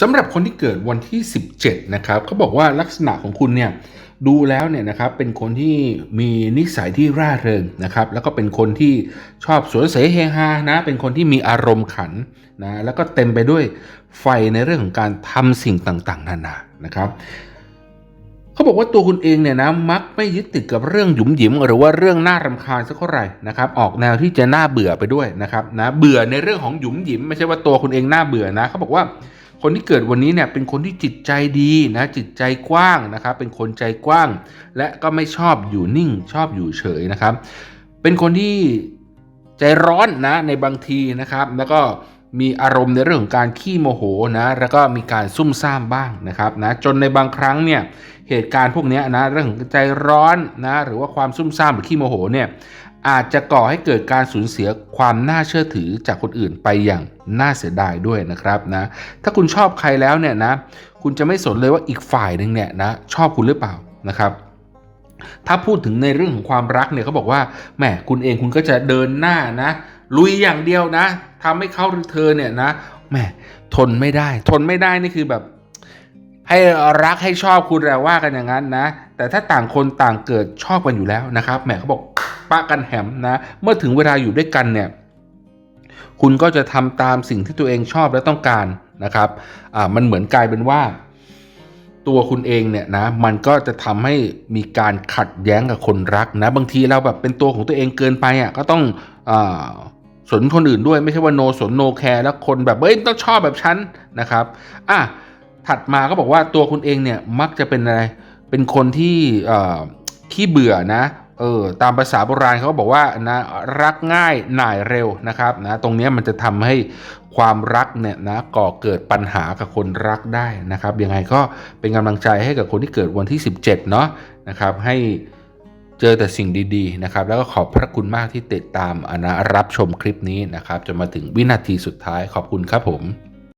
สำหรับคนที่เกิดวันที่ 17 นะครับเขาบอกว่าลักษณะของคุณเนี่ยดูแล้วเนี่ยนะครับเป็นคนที่มีนิสัยที่ร่าเริงนะครับแล้วก็เป็นคนที่ชอบสวนเสเฮฮานะเป็นคนที่มีอารมณ์ขันนะแล้วก็เต็มไปด้วยไฟในเรื่องของการทำสิ่งต่างๆ นานานะครับเขาบอกว่าตัวคุณเองเนี่ยนะมักไม่ยึดติดกับเรื่องหยุมหยิม หรือว่าเรื่องน่ารำคาญสักเท่าไหร่นะครับออกแนวที่จะน่าเบื่อไปด้วยนะครับนะเบื่อในเรื่องของหยุมหยิม ไม่ใช่ว่าตัวคุณเองน่าเบื่อนะเขาบอกว่า คนที่เกิดวันนี้เนี่ยเป็นคนที่จิตใจดีนะจิตใจกว้างนะครับเป็นคนใจกว้าง และก็ไม่ชอบอยู่นิ่งชอบอยู่เฉยนะครับ เป็นคนที่ใจร้อนนะในบางทีนะครับ แล้วก็มีอารมณ์ในเรื่องของการขี้โมโหนะแล้วก็มีการซุ่มซ่ามบ้างนะครับนะจนในบางครั้งเนี่ยเหตุการณ์พวกเนี้ยนะเรื่องใจร้อนนะหรือว่าความซุ่มซ่ามหรือขี้โมโหเนี่ย อาจจะก่อให้เกิดการสูญเสียความน่าเชื่อถือจากคนอื่นไปอย่างน่าเสียดายด้วยนะครับนะ ถ้าคุณชอบใครแล้วเนี่ยนะ คุณจะไม่สนเลยว่าอีกฝ่ายหนึ่งเนี่ยนะชอบคุณหรือเปล่านะครับ ถ้าพูดถึงในเรื่องของความรักเนี่ยเขาบอกว่าแหมคุณเองคุณก็จะเดินหน้านะ ลุยอย่างเดียวนะทำให้เขาหรือเธอเนี่ยนะแหมทนไม่ได้ ทนไม่ได้นี่คือแบบให้รักให้ชอบคุณแล้วว่ากันอย่างนั้นนะ แต่ถ้าต่างคนต่างเกิดชอบกันอยู่แล้วนะครับแหมเขาบอก ปะกันแหมนะเมื่อถึงเวลาอยู่ด้วยกันเนี่ยคุณก็จะทำตามสิ่งที่ตัวเองชอบและต้องการนะครับอ่ามันเหมือนกลายเป็นว่า ตัวคุณเองเนี่ยนะมันก็จะทำให้มีการขัดแย้งกับคนรักนะบางทีเราแบบเป็นตัวของตัวเองเกินไปอะก็ต้องอ่าสนคนอื่นด้วยไม่ใช่ว่าโนสนโนแคร์แล้วคนแบบเอ้ยต้องชอบแบบฉันนะครับอะถัดมาก็บอกว่าตัวคุณเองเนี่ยมักจะเป็นอะไรเป็นคนที่อ่อขี้เบื่อนะ เออตามภาษาโบราณเขาบอกว่านะรักง่ายหน่ายเร็วนะครับนะตรงนี้มันจะทำให้ความรักเนี่ยนะก่อเกิดปัญหากับคนรักได้นะครับยังไงก็เป็นกำลังใจให้กับคนที่เกิดวันที่ 17เนาะนะครับให้เจอแต่สิ่งดีๆนะครับแล้วก็ขอบพระคุณมากที่ติดตามอนะรับชมคลิปนี้นะครับจนมาถึงวินาทีสุดท้ายขอบคุณครับผม